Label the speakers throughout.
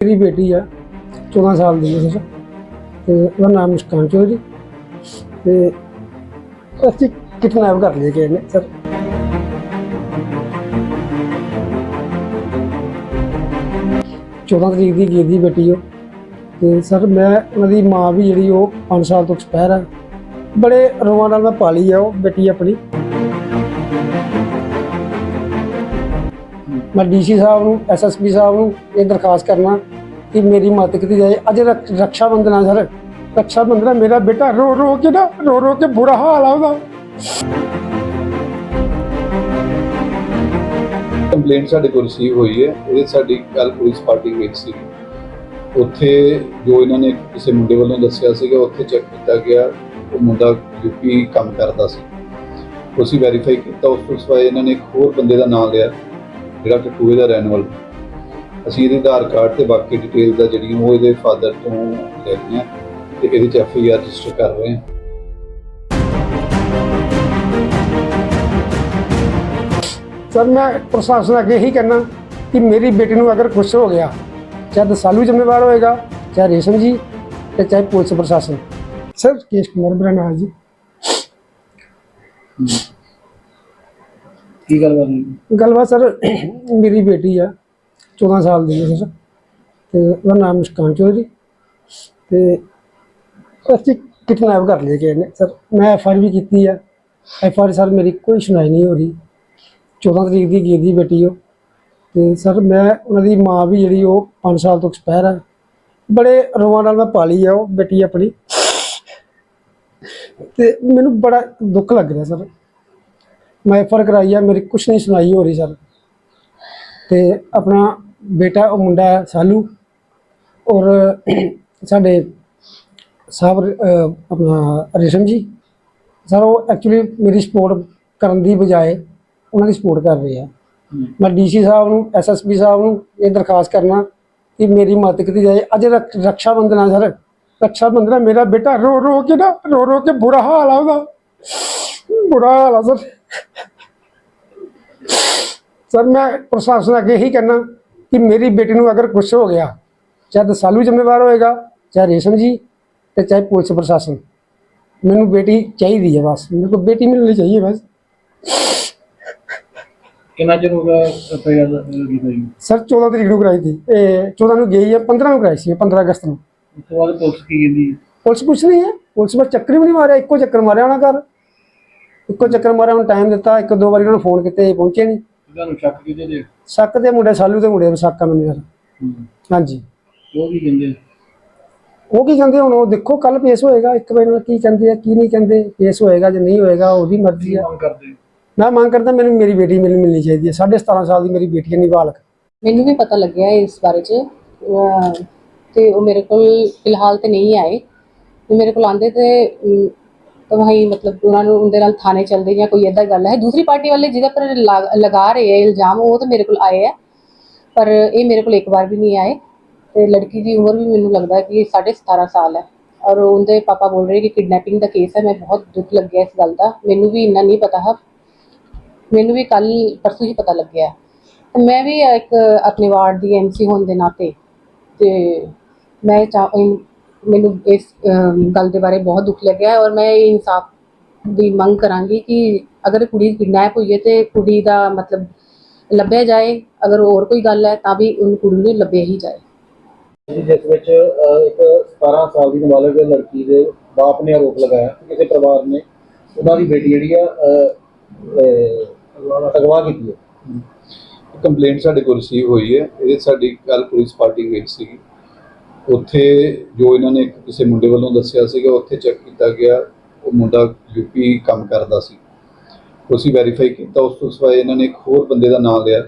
Speaker 1: ਮੇਰੀ ਬੇਟੀ ਆ 14 ਸਾਲ ਦੀ ਹੈ ਤੇ ਉਹਦਾ ਨਾਮ ਮੁਸਕਾਨ ਚੌਧਰੀ। ਤੇ ਅਸੀਂ ਕਿਡਨੈਪ ਕਰ ਲਿਆ ਕਿ ਇਹਨੇ ਸਰ। ਚੌਦਾਂ ਤਰੀਕ ਦੀ ਗਈ ਦੀ ਬੇਟੀ ਉਹ। ਤੇ ਸਰ, ਮੈਂ ਉਹਨਾਂ ਦੀ ਮਾਂ ਵੀ ਜਿਹੜੀ ਉਹ 5 ਸਾਲ ਤੋਂ ਐਕਸਪਾਇਰ ਆ। ਬੜੇ ਰੋਵਾਂ ਨਾਲ ਮੈਂ ਪਾਲੀ ਆ ਉਹ ਬੇਟੀ ਆਪਣੀ। ਮੈਂ ਡੀਸੀ ਸਾਹਿਬ ਨੂੰ ਐਸਐਸਪੀ ਸਾਹਿਬ ਨੂੰ ਇਹ ਦਰਖਾਸਤ ਕਰਨਾ ਕਿ ਮੇਰੀ ਮਦਦ ਕੀਤੀ ਜਾਏ। ਅੱਜ ਰਕ- ਬੰਧਨ ਆ ਸਰ। ਰਕਸ਼ਾ ਬੰਧਨ ਮੇਰਾ ਬੇਟਾ, ਰੋ ਰੋ ਕੇ ਨਾ, ਰੋ ਰੋ ਕੇ ਬੁਰਾ ਹਾਲ ਆ ਉਹਦਾ।
Speaker 2: ਕੰਪਲੇਂਟ ਸਾਡੇ ਕੋਲ ਰਿਸੀਵ ਹੋਈ ਹੈ। ਇਹਦੇ ਸਾਡੀ ਕੱਲ ਪੁਲਿਸ ਪਾਰਟੀ ਵਿੱਚ ਸੀ। ਉੱਥੇ ਜੋ ਇਹਨਾਂ ਨੇ ਕਿਸੇ ਮੁੰਡੇ ਵੱਲੋਂ ਦੱਸਿਆ ਸੀਗਾ, ਉੱਥੇ ਚੈੱਕ ਕੀਤਾ ਗਿਆ। ਉਹ ਮੁੰਡਾ ਯੂਪੀ ਕੰਮ ਕਰਦਾ ਸੀ। ਉਹ ਵੈਰੀਫਾਈ ਕੀਤਾ, ਉਸ ਤੋਂ ਸਿਵਾਏ ਇਹਨਾਂ ਨੇ ਇੱਕ ਹੋਰ ਬੰਦੇ ਦਾ ਨਾਮ ਲਿਆ। ਜਿਹੜਾ ਕਟੂਏ ਦਾ ਰਹਿਣ ਵਾਲਾ। ਅਸੀਂ ਇਹਦੇ ਆਧਾਰ ਕਾਰਡ ਤੇ ਬਾਕੀ ਡਿਟੇਲ ਦਾ ਜਿਹੜੀਆਂ ਉਹ ਇਹਦੇ ਫਾਦਰ ਤੋਂ ਲੈ ਲਈਆਂ ਤੇ ਇਹਦੇ ਚ ਐਫ ਆਈ ਆਰ ਰਜਿਸਟਰ ਕਰ ਰਹੇ ਹਾਂ।
Speaker 1: ਸਰ ਮੈਂ ਪ੍ਰਸ਼ਾਸਨ ਅੱਗੇ ਇਹੀ ਕਹਿਣਾ ਕਿ ਮੇਰੀ ਬੇਟੀ ਨੂੰ ਅਗਰ ਕੁਝ ਹੋ ਗਿਆ ਚਾਹੇ ਦਸਾਲੂ ਜ਼ਿੰਮੇਵਾਰ ਹੋਏਗਾ ਚਾਹੇ ਰੇਸ਼ਮ ਜੀ ਤੇ ਚਾਹੇ ਪੁਲਿਸ ਪ੍ਰਸ਼ਾਸਨ। ਸਰ ਕੇਸ਼ ਕੁਮਾਰ ਹੈ ਜੀ।
Speaker 3: ਕੀ ਗੱਲ ਕਰਨੀ
Speaker 1: ਗੱਲਬਾਤ ਸਰ, ਮੇਰੀ ਬੇਟੀ ਆ 14 ਸਾਲ ਦੀ ਹੈ ਸਰ ਤੇ ਉਹਦਾ ਨਾਮ ਮੁਸਕਾਨ ਚੌਧਰੀ। ਤੇ ਅਸੀਂ ਕਿਡਨੈਪ ਕਰ ਲਿਆ ਗਏ ਨੇ। ਸਰ, ਮੈਂ ਐਫ ਆਰ ਵੀ ਕੀਤੀ ਆ। ਐਫ ਆਰ ਸਰ, ਮੇਰੀ ਕੋਈ ਸੁਣਾਈ ਨਹੀਂ ਹੋ ਰਹੀ। 14 ਤਰੀਕ ਦੀ ਗਈ ਦੀ ਬੇਟੀ ਉਹ। ਤੇ ਸਰ, ਮੈਂ ਉਹਨਾਂ ਦੀ ਮਾਂ ਵੀ ਜਿਹੜੀ ਉਹ 5 ਸਾਲ ਤੋਂ ਐਕਸਪਾਇਰ ਆ। ਬੜੇ ਰੋਵਾਂ ਨਾਲ ਮੈਂ ਪਾਲੀ ਆ ਉਹ ਬੇਟੀ ਆਪਣੀ। ਤੇ ਮੈਨੂੰ ਬੜਾ ਦੁੱਖ ਲੱਗ ਰਿਹਾ ਸਰ। ਮੈਂ ਐਫ ਆਰ ਕਰਾਈ ਆ, ਮੇਰੀ ਕੁਛ ਨਹੀਂ ਸੁਣਾਈ ਹੋ ਰਹੀ ਸਰ। ਤੇ ਆਪਣਾ ਬੇਟਾ, ਉਹ ਮੁੰਡਾ ਹੈ, ਸਾਲੂ। ਔਰ ਸਾਡੇ ਸਾਹਿਬ ਆਪਣਾ ਰੇਸ਼ਮ ਜੀ। ਸਰ, ਉਹ ਐਕਚੁਅਲੀ ਮੇਰੀ ਸਪੋਰਟ ਕਰਨ ਦੀ ਬਜਾਏ ਉਹਨਾਂ ਦੀ ਸਪੋਰਟ ਕਰ ਰਹੇ ਆ। ਮੈਂ ਡੀਸੀ ਸਾਹਿਬ ਨੂੰ ਐਸਐਸਪੀ ਸਾਹਿਬ ਨੂੰ ਇਹ ਦਰਖਾਸਤ ਕਰਨਾ ਕਿ ਮੇਰੀ ਮਦਦ ਕੀਤੀ ਜਾਏ। ਅੱਜ ਰਕ- ਰਕਸ਼ਾ ਬੰਧਨ ਆ ਸਰ। ਰਕਸ਼ਾ ਬੰਧਨ ਮੇਰਾ ਬੇਟਾ। ਰੋ ਰੋ ਕੇ ਨਾ ਰੋ ਰੋ ਕੇ ਬੁਰਾ ਹਾਲ ਆ ਉਹਦਾ। ਬੁਰਾ ਹਾਲ ਆ ਸਰ। ਸਰ ਮੈਂ ਪ੍ਰਸ਼ਾਸਨ ਅੱਗੇ ਹੀ ਕਹਿਣਾ ਕਿ ਮੇਰੀ ਬੇਟੀ ਨੂੰ ਅਗਰ ਕੁਝ ਹੋ ਗਿਆ ਚਾਹੇ ਦਸਾਲੂ ਜ਼ਿੰਮੇਵਾਰ ਹੋਏਗਾ ਚਾਹੇ ਰੇਸ਼ਮ ਜੀ ਤੇ ਚਾਹੇ ਪੁਲਿਸ ਪ੍ਰਸ਼ਾਸਨ ਮੈਨੂੰ ਬੇਟੀ ਚਾਹੀਦੀ ਹੈ ਬਸ ਮੈਨੂੰ ਕੋ ਬੇਟੀ ਮਿਲਣੀ ਚਾਹੀਏ ਬਸ।
Speaker 3: ਕਿੰਨਾ ਚਿਰ ਹੋ ਗਿਆ ਅਪ੍ਰੈਲ ਦਾ
Speaker 1: ਸਰ 14 ਤਰੀਕ ਨੂੰ ਕਰਾਈ ਸੀ ਇਹ 14 ਨੂੰ ਗਈ ਹੈ 15 ਨੂੰ ਕਰਾਈ ਸੀ 15 ਅਗਸਤ ਨੂੰ।
Speaker 3: ਉਸ ਤੋਂ ਬਾਅਦ ਪੁਲਿਸ ਕੀ ਕਹਿੰਦੀ
Speaker 1: ਪੁਲਿਸ ਕੁਛ ਨਹੀਂ ਹੈ ਪੁਲਿਸ ਬਸ ਚੱਕਰ ਵੀ ਨਹੀਂ ਮਾਰਿਆ ਇੱਕੋ ਚੱਕਰ ਮਾਰਿਆ ਉਹਨਾਂ ਘਰ। ਇੱਕੋ ਚੱਕਰ ਮਾਰਿਆ ਹੁਣ ਟਾਈਮ ਦਿੱਤਾ ਇੱਕ ਦੋ ਵਾਰੀ ਉਹਨਾਂ ਨੂੰ ਫੋਨ ਕੀਤੇ ਇਹ ਪਹੁੰਚੇ ਨਹੀਂ
Speaker 3: ਤੁਹਾਨੂੰ ਸ਼ੱਕ ਕਿਹਦੇ ਦੇ?
Speaker 1: ਸ਼ੱਕ ਦੇ ਮੁੰਡੇ ਸਾਲੂ ਦੇ ਮੁੰਡੇ ਨੂੰ ਸ਼ੱਕ ਮੈਨੂੰ ਸਰ ਹਾਂਜੀ।
Speaker 3: ਉਹ ਕੀ ਕਹਿੰਦੇ?
Speaker 1: ਉਹ ਕੀ ਕਹਿੰਦੇ ਹੁਣ ਉਹ ਦੇਖੋ ਕੱਲ ਪੇਸ਼ ਹੋਏਗਾ ਇੱਕ ਵਾਰ ਨਾਲ ਕੀ ਕਹਿੰਦੇ ਆ ਕੀ ਨਹੀਂ ਕਹਿੰਦੇ ਪੇਸ਼ ਹੋਏਗਾ ਜਾਂ ਨਹੀਂ ਹੋਏਗਾ ਉਹਦੀ ਮਰਜ਼ੀ ਆ।
Speaker 3: ਮੰਗ ਕਰਦੇ?
Speaker 1: ਮੈਂ ਮੰਗ ਕਰਦਾ ਮੈਨੂੰ ਮੇਰੀ ਬੇਟੀ ਮੈਨੂੰ ਮਿਲਣੀ ਚਾਹੀਦੀ ਹੈ 17.5 ਸਾਲ ਦੀ ਮੇਰੀ ਬੇਟੀ ਹੈ ਨਿਵਾਲਕ।
Speaker 4: ਮੈਨੂੰ ਵੀ ਪਤਾ ਲੱਗਿਆ ਇਸ ਬਾਰੇ 'ਚ। ਤੇ ਉਹ ਮੇਰੇ ਕੋਲ ਫਿਲਹਾਲ ਤੇ ਨਹੀਂ ਆਏ। ਤੇ ਮੇਰੇ ਕੋਲ ਆਂਦੇ ਤੇ ਅਮ, ਤਾਂ ਵਹੀਂ ਮਤਲਬ ਉਹਨਾਂ ਨੂੰ ਉਹਦੇ ਨਾਲ ਥਾਣੇ ਚੱਲਦੇ ਜਾਂ ਕੋਈ ਏਦਾਂ ਗੱਲ ਹੈ। ਦੂਸਰੀ ਪਾਰਟੀ ਵਾਲੇ ਜਿਹਦੇ ਪਰ ਲਾ- ਲਗਾ ਰਹੇ ਹੈ ਇਲਜ਼ਾਮ ਉਹ ਤਾਂ ਮੇਰੇ ਕੋਲ ਆਏ ਆ। ਪਰ ਇਹ ਮੇਰੇ ਕੋਲ ਇੱਕ ਵਾਰ ਵੀ ਨਹੀਂ ਆਏ ਤੇ ਲੜਕੀ ਦੀ ਉਮਰ ਵੀ ਮੈਨੂੰ ਲੱਗਦਾ ਹੈ ਕਿ 17.5 ਸਾਲ ਹੈ। ਔਰ ਉਹਦੇ ਪਾਪਾ ਬੋਲ ਰਹੇ ਕਿ ਕਿਡਨੈਪਿੰਗ ਦਾ ਕੇਸ ਹੈ ਮੈਂ ਬਹੁਤ ਦੁੱਖ ਲੱਗਿਆ ਇਸ ਗੱਲ ਦਾ। ਮੈਨੂੰ ਵੀ ਇੰਨਾ ਨਹੀਂ ਪਤਾ ਹੈ। ਮੈਨੂੰ ਵੀ ਕੱਲ ਪਰਸੋਂ ਹੀ ਪਤਾ ਲੱਗਿਆ। ਮੈਂ ਵੀ ਇੱਕ ਆਪਣੇ ਵਾਰਡ ਦੀ ਐਮਸੀ ਹੋਣ ਦੇ ਨਾਤੇ ਤੇ ਮੈਂ ਚਾਹ ਮੈਨੂੰ ਇਸ ਗੱਲ ਦੇ ਬਾਰੇ ਬਹੁਤ ਦੁੱਖ ਲੱਗਿਆ ਹੈ ਔਰ ਮੈਂ ਇਹ ਇਨਸਾਫ ਦੀ ਮੰਗ ਕਰਾਂਗੀ ਕਿ ਅਗਰ ਕੁੜੀ ਕਿਡਨੈਪ ਹੋਈ ਹੈ ਤੇ ਕੁੜੀ ਦਾ ਮਤਲਬ ਲੱਭਿਆ ਜਾਏ ਅਗਰ ਹੋਰ ਕੋਈ ਗੱਲ ਹੈ ਤਾਂ ਵੀ ਉਹਨੂੰ ਕੁੜੀ ਨੂੰ ਲੱਭਿਆ ਹੀ ਜਾਏ।
Speaker 3: ਜਿਸ ਵਿੱਚ ਇੱਕ 17 ਸਾਲ ਦੀ ਨਾਬਾਲਗ ਲੜਕੀ ਦੇ ਬਾਪ ਨੇ ਆਰੋਪ ਲਗਾਇਆ ਕਿ ਕਿਸੇ ਪਰਿਵਾਰ ਨੇ ਉਹਨਾਂ ਦੀ ਬੇਟੀ ਜਿਹੜੀ ਆ ਅਗਵਾ ਕੀਤੀ ਹੈ।
Speaker 2: ਕੰਪਲੇਂਟ ਸਾਡੇ ਕੋਲ ਰਿਸੀਵ ਹੋਈ ਹੈ। ਇਹਦੇ 'ਚ ਸਾਡੀ ਕੱਲ ਪੁਲਿਸ ਪਾਰਟੀ ਗਈ ਸੀ ਉੱਥੇ ਜੋ ਇਹਨਾਂ ਨੇ ਕਿਸੇ ਮੁੰਡੇ ਵੱਲੋਂ ਦੱਸਿਆ ਸੀਗਾ, ਉੱਥੇ ਚੈੱਕ ਕੀਤਾ ਗਿਆ। ਉਹ ਮੁੰਡਾ ਯੂਪੀ ਕੰਮ ਕਰਦਾ ਸੀ। ਉਹ ਅਸੀਂ ਵੈਰੀਫਾਈ ਕੀਤਾ। ਉਸ ਤੋਂ ਸਿਵਾਏ ਇਹਨਾਂ ਨੇ ਇੱਕ ਹੋਰ ਬੰਦੇ ਦਾ ਨਾਮ ਲਿਆ,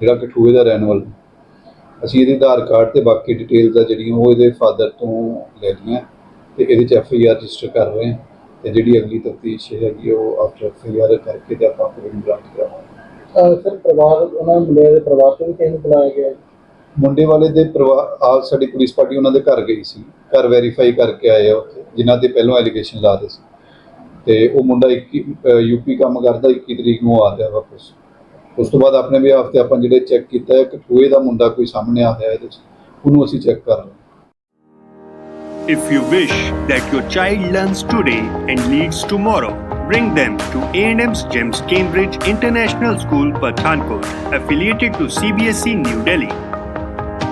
Speaker 2: ਜਿਹੜਾ ਕਠੂਏ ਦਾ ਰਹਿਣ ਵਾਲਾ। ਅਸੀਂ ਇਹਦੇ ਆਧਾਰ ਕਾਰਡ ਤੇ ਬਾਕੀ ਡਿਟੇਲ ਆ ਜਿਹੜੀਆਂ, ਉਹ ਇਹਦੇ ਫਾਦਰ ਤੋਂ ਲੈ ਲਈਆਂ। ਤੇ ਇਹਦੇ 'ਚ ਐਫ ਆਈ ਆਰ ਰਜਿਸਟਰ ਕਰ ਰਹੇ ਹਾਂ। ਤੇ ਜਿਹੜੀ ਅਗਲੀ ਤਫਤੀਸ਼ ਹੈਗੀ ਉਹ ਆਫਟਰ ਐਫ ਆਈ ਆਰ ਕਰਕੇ ਤੇ ਆਪਾਂ ਫਿਰ ਬਰਾਮਦ ਕਰਾਵਾਂਗੇ।
Speaker 3: ਸਰ, ਪਰਿਵਾਰ, ਉਹਨਾਂ ਮੁੰਡੇ ਦੇ ਪਰਿਵਾਰ ਤੋਂ ਵੀ ਕਿਸੇ ਨੂੰ ਬੁਲਾਇਆ ਗਿਆ? ਹੈ?
Speaker 2: ਮੁੰਡੇ ਵਾਲੇ ਦੇ ਪਰਿਵਾਰ ਆ ਸਾਡੀ ਪੁਲਿਸ ਪਾਰਟੀ ਉਹਨਾਂ ਦੇ ਘਰ ਗਈ ਸੀ ਘਰ ਵੈਰੀਫਾਈ ਕਰਕੇ ਆਏ ਆ ਉੱਥੇ ਜਿਨ੍ਹਾਂ ਤੇ ਪਹਿਲਾਂ ਐਲੀਗੇਸ਼ਨ ਲਾਦੇ ਸੀ। ਤੇ ਉਹ ਮੁੰਡਾ 21 ਯੂਪੀ ਕੰਮ ਕਰਦਾ 21 ਤਰੀਕ ਨੂੰ ਆ ਰਿਹਾ ਵਾਪਸ। ਉਸ ਤੋਂ ਬਾਅਦ ਆਪਣੇ ਵੀ ਹਫ਼ਤੇ ਆਪਾਂ ਜਿਹੜੇ ਚੈੱਕ ਕੀਤਾ ਹੈ ਕਠੂਏ ਦਾ ਮੁੰਡਾ ਕੋਈ ਸਾਹਮਣੇ ਆ ਰਿਹਾ ਇਹਦੇ 'ਚ ਉਹਨੂੰ ਅਸੀਂ ਚੈੱਕ ਕਰ ਰਹੇ ਹਾਂ
Speaker 5: If you wish that your child learns today and leads tomorrow, bring them to A&M's GEMS Cambridge International School, Pathankot, affiliated to CBSE E, New Delhi.